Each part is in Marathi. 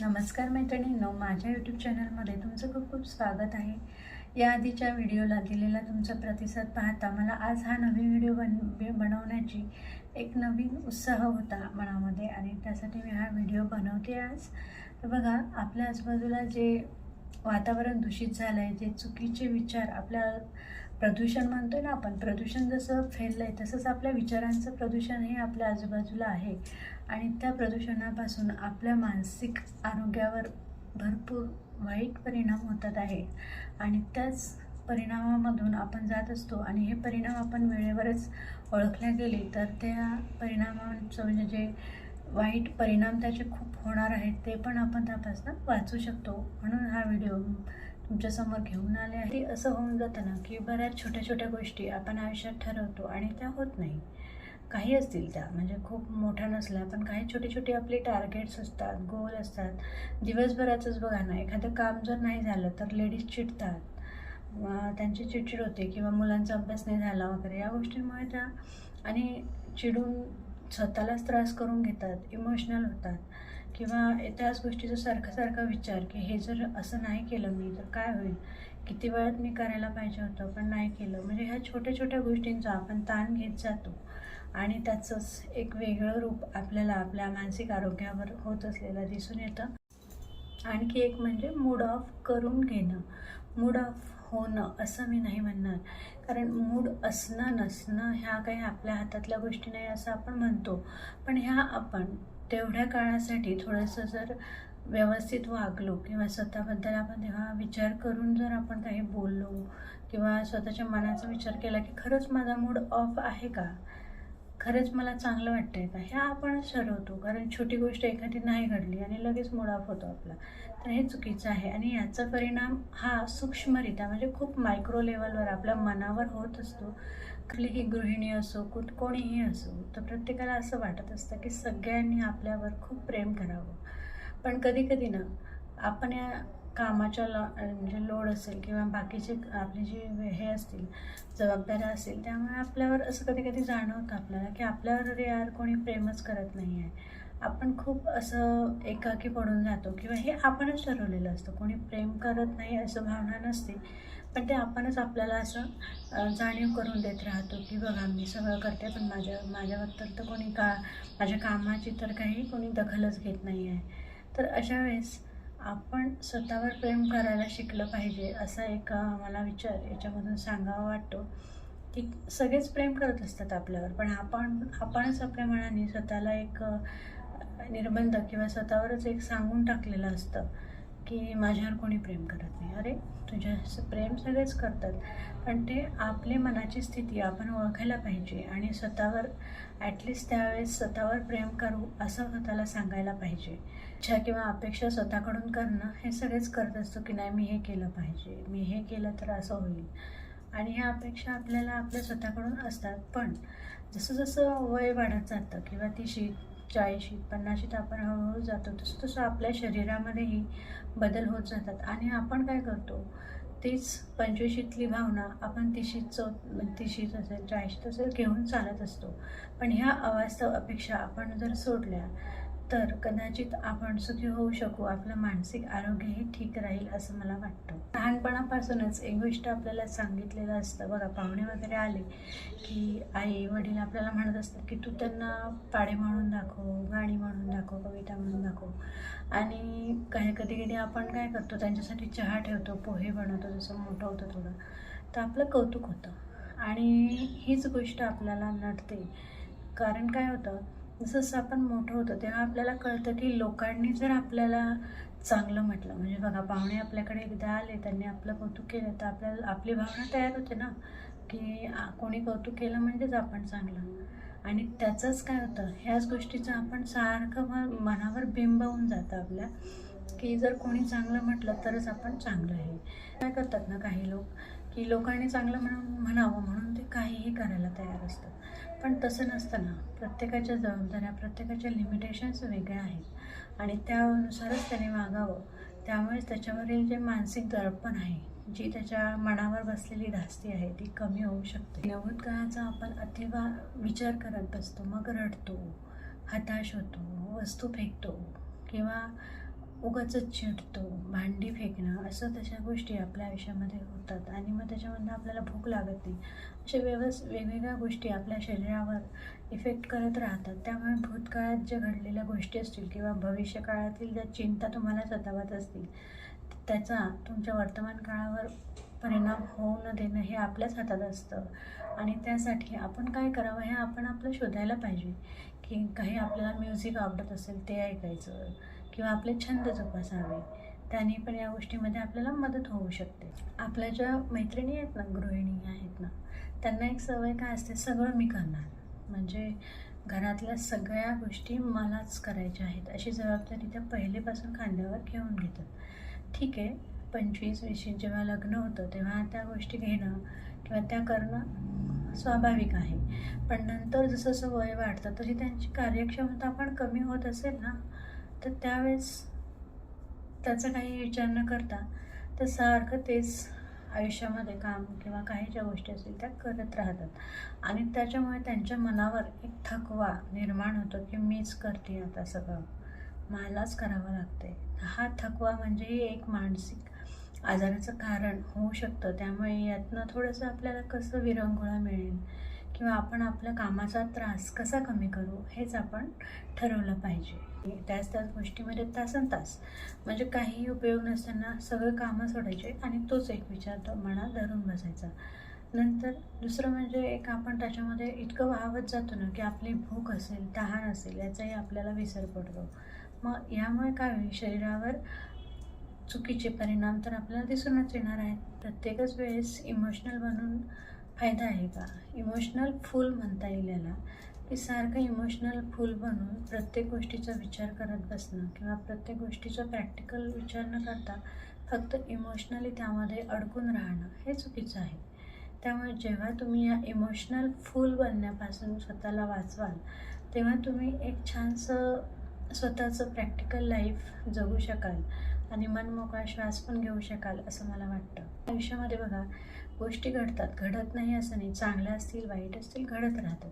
नमस्कार मैत्रिणींनो माझ्या यूट्यूब चॅनलमध्ये तुमचं खूप खूप स्वागत आहे. या आधीच्या व्हिडिओला दिलेला तुमचा प्रतिसाद पाहता मला आज हा नवीन व्हिडिओ बन बनवण्याची एक नवीन उत्साह होता मनामध्ये आणि त्यासाठी मी हा व्हिडिओ बनवते आज. तर बघा आपल्या आजूबाजूला जे वातावरण दूषित झालं आहे जे चुकीचे विचार आपल्या प्रदूषण म्हणतो ना आपण. प्रदूषण जसं फैललं आहे तसंच आपल्या विचारांचं प्रदूषण हे आपल्या आजूबाजूला आहे. आणि त्या प्रदूषणापासून आपल्या मानसिक आरोग्यावर भरपूर वाईट परिणाम होतात आहे. आणि त्याच परिणामामधून आपण जात असतो आणि हे परिणाम आपण वेळेवरच ओळखल्या गेले तर त्या परिणामांचं म्हणजे जे वाईट परिणाम त्याचे खूप होणार आहेत ते पण आपण त्यापासून वाचू शकतो. म्हणून हा व्हिडिओ तुमच्यासमोर घेऊन आले आहे. ते असं होऊन जातं ना की बऱ्याच छोट्या छोट्या गोष्टी आपण आयुष्यात ठरवतो आणि त्या होत नाही. काही असतील त्या. म्हणजे खूप मोठ्या नसल्या पण काही छोटी छोटी आपली टार्गेट्स असतात गोल असतात. दिवसभराचंच बघा ना एखादं काम जर नाही झालं तर लेडीज चिडतात. त्यांची चिडचिड होते किंवा मुलांचा अभ्यास नाही झाला वगैरे या गोष्टींमुळे त्या आणि चिडून स्वतःलाच त्रास करून घेतात इमोशनल होतात. किंवा त्याच गोष्टीचा सारखा सारखा विचार की हे जर असं नाही केलं मी तर काय होईल? किती वेळात मी करायला पाहिजे होतं? पण नाही केलं. म्हणजे ह्या छोट्या छोट्या गोष्टींचा आपण ताण घेत जातो. आणि त्याचंच एक वेगळं रूप आपल्याला आपल्या मानसिक आरोग्यावर होत असलेलं दिसून येतं. आणखी एक म्हणजे मूड ऑफ करून घेणं. मूड ऑफ होणं असं मी नाही म्हणणार. कारण मूड असणं नसणं ह्या काही आपल्या हातातल्या गोष्टी नाही असं आपण म्हणतो. पण ह्या आपण तेवढ्या काळासाठी थोडंसं जर व्यवस्थित वागलो किंवा स्वतःबद्दल आपण तेव्हा विचार करून जर आपण काही बोललो किंवा स्वतःच्या मनाचा विचार केला की खरंच माझा मूड ऑफ आहे का? खरंच मला चांगलं वाटतंय का? ह्या आपणच ठरवतो. कारण छोटी गोष्ट एखादी नाही घडली आणि लगेच मूड ऑफ होतो आपला. तर हे चुकीचं आहे आणि याचा परिणाम हा सूक्ष्मरित्या म्हणजे खूप मायक्रो लेवलवर आपल्या मनावर होत असतो. कुठलीही गृहिणी असो कुठ कोणीही असो तर प्रत्येकाला असं वाटत असतं की सगळ्यांनी आपल्यावर खूप प्रेम करावं. पण कधी कधी ना आपण या कामाच्या लॉ म्हणजे लोड असेल किंवा बाकीचे आपले जे हे असतील जबाबदाऱ्या असतील त्यामुळे आपल्यावर असं कधी कधी जाणवतं आपल्याला की आपल्यावर यार कोणी प्रेमच करत नाही आहे आपण खूप असं एकाकी पडून जातो किंवा हे आपणच ठरवलेलं असतं. कोणी प्रेम करत नाही असं भावना नसते. पण ते आपणच आपल्याला असं जाणीव करून देत राहतो की बघा मी सगळं करते पण माझ्या माझ्याबद्दल तर कोणी का माझ्या कामाची तर काही कोणी दखलच घेत नाही आहे. तर अशा वेळेस आपण स्वतःवर प्रेम करायला शिकलं पाहिजे असा एक मला विचार याच्यामधून सांगावा वाटतो की सगळेच प्रेम करत असतात आपल्यावर. पण आपण आपणच आपल्या मनाने स्वतःला एक निर्बंध किंवा स्वतःवरच एक सांगून टाकलेलं असतं की माझ्यावर कोणी प्रेम करत नाही. अरे तुझ्या प्रेम सगळेच करतात. पण ते आपली मनाची स्थिती आपण ओळखायला पाहिजे आणि स्वतःवर ॲटलिस्ट त्यावेळेस स्वतःवर प्रेम करू असं स्वतःला सांगायला पाहिजे. इच्छा किंवा अपेक्षा स्वतःकडून करणं हे सगळेच करत असतो की नाही मी हे केलं पाहिजे मी हे केलं तर असं होईल. आणि ह्या अपेक्षा आपल्याला आपल्या स्वतःकडून असतात. पण जसं जसं वय वाढत जातं किंवा तीशीत चाळीशी पन्नाशीत आपण हळूहळू जातो. तसं तसं आपल्या शरीरामध्येही बदल होत जातात. आणि आपण काय करतो? तीच पंचवीशीतली भावना आपण तिशीत चौ तिशीत असेल चाळीशीत असेल घेऊन चालत असतो. पण ह्या अवास्तव अपेक्षा आपण जर सोडल्या तर कदाचित आपण सुखी होऊ शकू आपलं मानसिक आरोग्यही ठीक राहील असं मला वाटतं. लहानपणापासूनच एक गोष्ट आपल्याला सांगितलेलं असतं. बघा पाहुणे वगैरे आले की आई वडील आपल्याला म्हणत असतात की तू त्यांना पाडे म्हणून दाखव गाणी म्हणून दाखव कविता म्हणून दाखव. आणि काही कधी कधी आपण काय करतो त्यांच्यासाठी चहा ठेवतो पोहे बनवतो जसं मोठं होतं थोडं तर आपलं कौतुक होतं. आणि हीच गोष्ट आपल्याला नटते कारण काय होतं जसं जसं आपण मोठं होतं तेव्हा आपल्याला कळतं की लोकांनी जर आपल्याला चांगलं म्हटलं म्हणजे बघा पाहुणे आपल्याकडे एकदा आले त्यांनी आपलं कौतुक केलं तर आपल्याला आपली भावना तयार होते ना की कोणी कौतुक केलं म्हणजेच आपण चांगलं. आणि त्याचंच काय होतं ह्याच गोष्टीचं आपण सारखं मनावर मनावर बिंबवून जातं आपल्या की जर कोणी चांगलं म्हटलं तरच आपण चांगलं आहे. काय करतात ना काही लोक की लोकांनी चांगलं म्हणून म्हणावं म्हणून ते काहीही करायला तयार असतात. पण तसं नसतं ना प्रत्येकाच्या जबाबदाऱ्या प्रत्येकाच्या लिमिटेशन्स वेगळ्या आहेत. आणि त्यानुसारच त्याने वागावं. त्यामुळेच त्याच्यावरील जे मानसिक दडपण आहे जी त्याच्या मनावर बसलेली धास्ती आहे ती कमी होऊ शकते. नव्वद काळाचा आपण अतिवा विचार करत बसतो मग रडतो हताश होतो वस्तू फेकतो किंवा उगाच चिडतो भांडी फेकणं असं तशा गोष्टी आपल्या आयुष्यामध्ये होतात आणि मग त्याच्यामधनं आपल्याला भूक लागत नाही. अशा व्यवस वेगवेगळ्या गोष्टी आपल्या शरीरावर इफेक्ट करत राहतात. त्यामुळे भूतकाळात ज्या घडलेल्या गोष्टी असतील किंवा भविष्यकाळातील ज्या चिंता तुम्हाला सतावत असतील त्याचा तुमच्या वर्तमान काळावर परिणाम होऊ न देणं हे आपल्याच हातात असतं. आणि त्यासाठी आपण काय करावं हे आपण आपलं शोधायला पाहिजे. की काही आपल्याला म्युझिक आवडत असेल ते ऐकायचं. किंवा आपले छंद जोपासावे. त्याने पण या गोष्टीमध्ये आपल्याला मदत होऊ शकते. आपल्या ज्या मैत्रिणी आहेत ना गृहिणी आहेत ना त्यांना एक सवय काय असते सगळं मी करणार. म्हणजे घरातल्या सगळ्या गोष्टी मलाच करायच्या आहेत अशी जबाबदारी त्या पहिलेपासून खांद्यावर घेऊन घेतात. ठीक आहे पंचवीस वीस जेव्हा लग्न होतं तेव्हा त्या गोष्टी घेणं किंवा त्या करणं स्वाभाविक आहे. पण नंतर जसं जसं वय वाढतं तशी त्यांची कार्यक्षमता पण कमी होत असेल ना तर त्यावेळेस त्याचा काही विचार न करता तर सारखं तेच आयुष्यामध्ये काम किंवा काही ज्या गोष्टी असतील त्या करत राहतात. आणि त्याच्यामुळे त्यांच्या मनावर एक थकवा निर्माण होतो की मीच करते आता सगळं. मलाच करावं लागते हा थकवा म्हणजे एक मानसिक आजाराचं कारण होऊ शकतं. त्यामुळे यातनं थोडंसं आपल्याला कसं विरंगुळा मिळेल किंवा आपण आपल्या कामाचा त्रास कसा कमी करू हेच आपण ठरवलं पाहिजे. त्याच त्याच गोष्टीमध्ये तासन तास. म्हणजे काहीही उपयोग नसताना सगळं कामं सोडायचे आणि तोच एक विचार तो मनात धरून बसायचा. नंतर दुसरं म्हणजे एक आपण त्याच्यामध्ये इतकं वाहवत जातो ना की आपली भूक असेल तहान असेल याचाही आपल्याला विसर पडतो. मग यामुळे काय होईल? शरीरावर चुकीचे परिणाम तर आपल्याला दिसूनच येणार आहेत. प्रत्येकच वेळेस इमोशनल बनून फायदा आहे का? इमोशनल फुल म्हणता येईल याला. की सारखं इमोशनल फुल बनून प्रत्येक गोष्टीचा विचार करत बसणं किंवा प्रत्येक गोष्टीचा प्रॅक्टिकल विचार न करता फक्त इमोशनली त्यामध्ये अडकून राहणं हे चुकीचं आहे. त्यामुळे जेव्हा तुम्ही या इमोशनल फुल बनण्यापासून स्वतःला वाचवाल तेव्हा तुम्ही एक छानसं स्वतःचं प्रॅक्टिकल लाईफ जगू शकाल. आणि मनमोकळा श्वास पण घेऊ शकाल असं मला वाटतं. आयुष्यामध्ये बघा गोष्टी घडतात. घडत नाही असं नाही. चांगल्या असतील वाईट असतील घडत राहतात.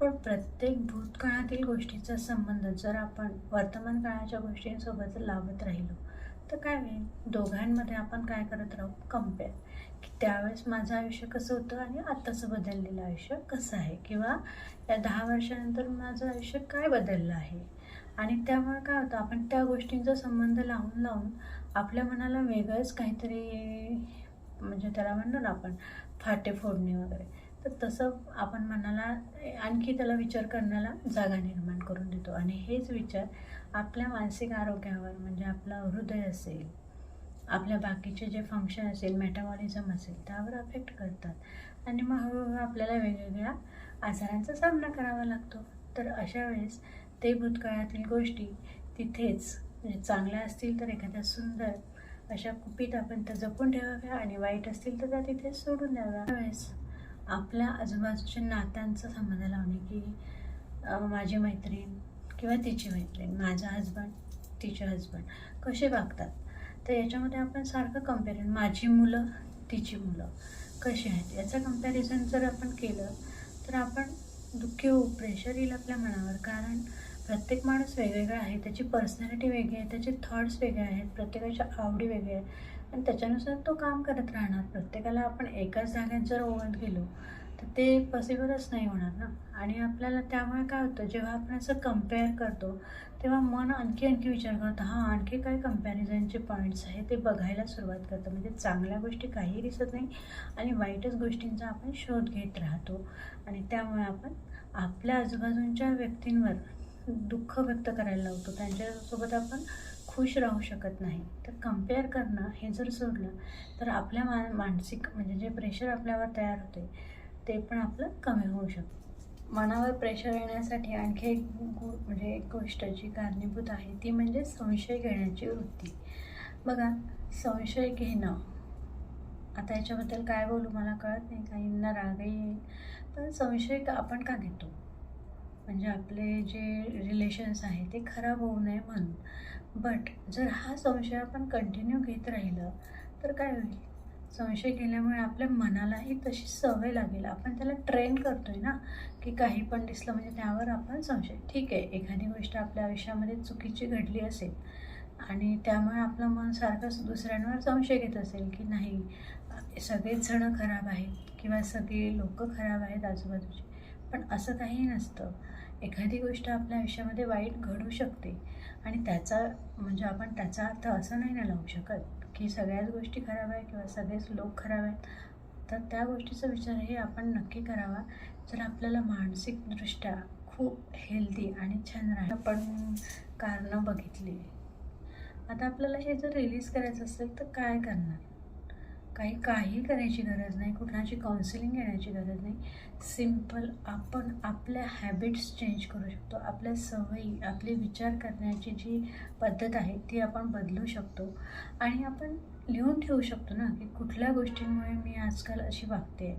पण प्रत्येक भूतकाळातील गोष्टीचा संबंध जर आपण वर्तमान काळाच्या गोष्टींसोबत लावत राहिलो तर काय होईल? दोघांमध्ये आपण काय करत राहू? कंपेअर की त्यावेळेस माझं आयुष्य कसं होतं आणि आत्ताचं बदललेलं आयुष्य कसं आहे? किंवा या दहा वर्षानंतर माझं आयुष्य काय बदललं आहे? आणि त्यामुळे काय होतं आपण त्या गोष्टींचा संबंध लावून लावून आपल्या मनाला वेगळंच काहीतरी म्हणजे त्याला म्हणतो ना आपण फाटे फोडणे वगैरे. तर तसं आपण मनाला आणखी त्याला विचार करण्याला जागा निर्माण करून देतो. आणि हेच विचार आपल्या मानसिक आरोग्यावर म्हणजे आपलं हृदय असेल आपल्या बाकीचे जे फंक्शन असेल मेटाबॉलिझम असेल त्यावर अफेक्ट करतात. आणि मग हळूहळू आपल्याला वेगवेगळ्या आजारांचा सामना करावा लागतो. तर अशा वेळेस ते भूतकाळातील गोष्टी तिथेच म्हणजे चांगल्या असतील तर एखाद्या सुंदर अशा कुपीत आपण त्या जपून ठेवाव्या आणि वाईट असतील तर त्या तिथे सोडून द्याव्या. त्यावेळेस आपल्या आजूबाजूच्या नात्यांचा संबंध लावणे की माझी मैत्रीण किंवा तिची मैत्रीण माझा हजबंड तिचे हजबंड कसे वागतात? तर याच्यामध्ये आपण सारखं कंपॅरिझन माझी मुलं तिची मुलं कशी आहेत? याचं कंपॅरिझन जर आपण केलं तर आपण दुःखी होऊ प्रेशर येईल आपल्या मनावर. कारण प्रत्येक माणूस वेगवेगळा आहे. त्याची पर्सनॅलिटी वेगळी आहे. त्याचे थॉट्स वेगळे आहेत. प्रत्येकाच्या आवडी वेगळ्या आहेत. आणि त्याच्यानुसार तो काम करत राहणार. प्रत्येकाला आपण एकाच जागेत जर ओळत गेलो तर ते पॉसिबलच नाही होणार ना? आणि आपल्याला त्यामुळे काय होतं जेव्हा आपण असं कंपेअर करतो तेव्हा मन आणखी आणखी विचार करतं हां आणखी काय कम्पॅरिझनचे पॉईंट्स आहे ते बघायला सुरुवात करतं. म्हणजे चांगल्या गोष्टी काही दिसत नाही आणि वाईटच गोष्टींचा आपण शोध घेत राहतो. आणि त्यामुळे आपण आपल्या आजूबाजूंच्या व्यक्तींवर दुःख व्यक्त करायला लावतो. त्यांच्यासोबत आपण खुश राहू शकत नाही. तर कंपेअर करणं हे जर सोडलं तर आपल्या मा मानसिक म्हणजे जे प्रेशर आपल्यावर तयार होते ते पण आपलं कमी होऊ शकतं. मनावर प्रेशर येण्यासाठी आणखी एक गो म्हणजे एक गोष्ट जी कारणीभूत आहे ती म्हणजे संशय घेण्याची वृत्ती. बघा संशय घेणं. आता याच्याबद्दल काय बोलू मला कळत नाही काहींना रागही येईल पण संशय का आपण का घेतो? म्हणजे आपले जे रिलेशन्स आहे ते खराब होऊ नये म्हणून. बट जर हा संशय आपण कंटिन्यू घेत राहिलं तर काय होईल? संशय केल्यामुळे आपल्या मनालाही तशी सवय लागेल. आपण त्याला ट्रेन करतो आहे ना की काही पण दिसलं म्हणजे त्यावर आपण संशय. ठीक आहे एखादी गोष्ट आपल्या आयुष्यामध्ये चुकीची घडली असेल आणि त्यामुळे आपलं मन सारखंच दुसऱ्यांवर संशय घेत असेल की नाही सगळेच जणं खराब आहेत किंवा सगळे लोक खराब आहेत आजूबाजूचे. पण असं काही नसतं. एखादी गोष्ट आपल्या आयुष्यामध्ये वाईट घडू शकते. आणि त्याचा म्हणजे आपण त्याचा अर्थ असं नाही ना लावू शकत की सगळ्याच गोष्टी खराब आहे किंवा सगळेच लोक खराब आहेत. तर त्या गोष्टीचा विचारही आपण नक्की करावा. जर आपल्याला मानसिकदृष्ट्या खूप हेल्दी आणि छान राहील आपण कारणं बघितली. आता आपल्याला हे जर रिलीज करायचं असेल तर काय करणार? काही काही करायची गरज नाही. कुठलाची काउन्सिलिंग घेण्याची गरज नाही. सिंपल आपण आपल्या हॅबिट्स चेंज करू शकतो. आपल्या सवयी आपले विचार करण्याची जी पद्धत आहे ती आपण बदलू शकतो. आणि आपण लिहून ठेवू शकतो ना की कुठल्या गोष्टींमुळे मी आजकाल अशी वागते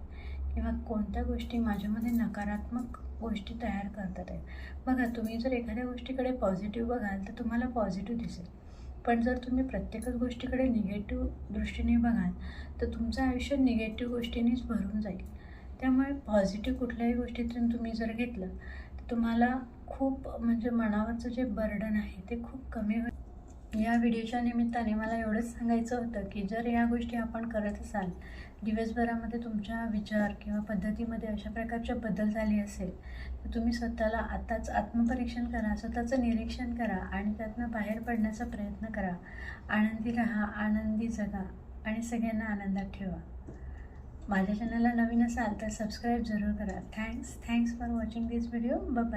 किंवा कोणत्या गोष्टी माझ्यामध्ये नकारात्मक गोष्टी तयार करतात आहेत. बघा तुम्ही जर एखाद्या गोष्टीकडे पॉझिटिव्ह बघाल तर तुम्हाला पॉझिटिव्ह दिसेल. पण जर तुम्ही प्रत्येकच गोष्टीकडे निगेटिव्ह दृष्टीने बघाल तर तुमचं आयुष्य निगेटिव्ह गोष्टीनेच भरून जाईल. त्यामुळे पॉझिटिव्ह कुठल्याही गोष्टीतून तुम्ही जर घेतलं तर तुम्हाला खूप म्हणजे मनावरचं जे बर्डन आहे ते खूप कमी होईल. या व्हिडिओच्या निमित्ताने मला एवढंच सांगायचं होतं की जर या गोष्टी आपण करत असाल दिवसभरामध्ये तुमच्या विचार किंवा पद्धतीमध्ये अशा प्रकारचे बदल झाले असेल तर तुम्ही स्वतःला आताच आत्मपरीक्षण करा स्वतःचं निरीक्षण करा आणि त्यातनं बाहेर पडण्याचा प्रयत्न करा. आनंदी राहा आनंदी जगा आणि सगळ्यांना आनंदात ठेवा. माझ्या चॅनलला नवीन असाल तर सबस्क्राईब जरूर करा. Thanks thanks for watching this video bye